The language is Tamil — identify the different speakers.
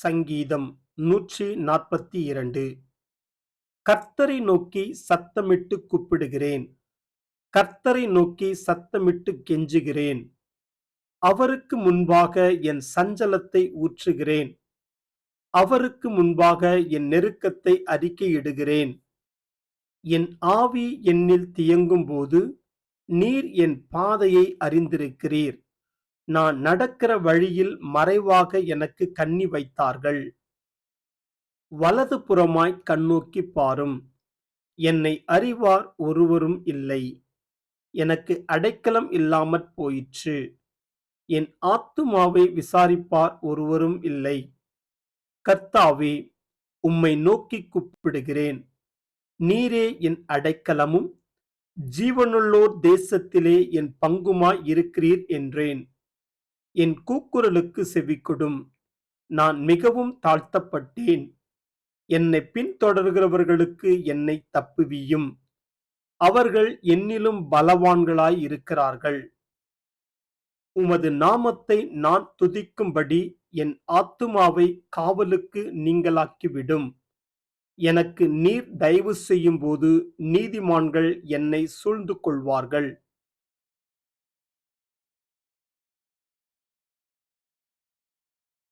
Speaker 1: சங்கீதம் நூற்றி நாற்பத்தி இரண்டு. கர்த்தரை நோக்கி சத்தமிட்டு கூப்பிடுகிறேன். கர்த்தரை நோக்கி சத்தமிட்டு கெஞ்சுகிறேன். அவருக்கு முன்பாக என் சஞ்சலத்தை ஊற்றுகிறேன். அவருக்கு முன்பாக என் நெருக்கத்தை அறிக்கையிடுகிறேன். என் ஆவி என்னில் தியங்கும் போது நீர் என் பாதையை அறிந்திருக்கிறீர். நான் நடக்கிற வழியில் மறைவாக எனக்கு கண்ணி வைத்தார்கள். வலது புறமாய் கண்ணோக்கி பாரும். என்னை அறிவார் ஒருவரும் இல்லை. எனக்கு அடைக்கலம் இல்லாமற் போயிற்று. என் ஆத்துமாவை விசாரிப்பார் ஒருவரும் இல்லை. கர்த்தாவே உம்மை நோக்கி கூப்பிடுகிறேன். நீரே என் அடைக்கலமும் ஜீவனுள்ளோர் தேசத்திலே என் பங்குமாய் இருக்கிறீர் என்றேன். என் கூக்குரலுக்கு செவிக்கொடும் நான் மிகவும் தாழ்த்தப்பட்டேன். என்னை பின்தொடர்கிறவர்களுக்கு என்னை தப்புவியும். அவர்கள் என்னிலும் பலவான்களாய் இருக்கிறார்கள். உமது நாமத்தை நான் துதிக்கும்படி என் ஆத்துமாவை காவலுக்கு நீங்களாக்கிவிடும். எனக்கு நீர் தயவு செய்யும்போது நீதிமான்கள் என்னை சூழ்ந்து கொள்வார்கள்.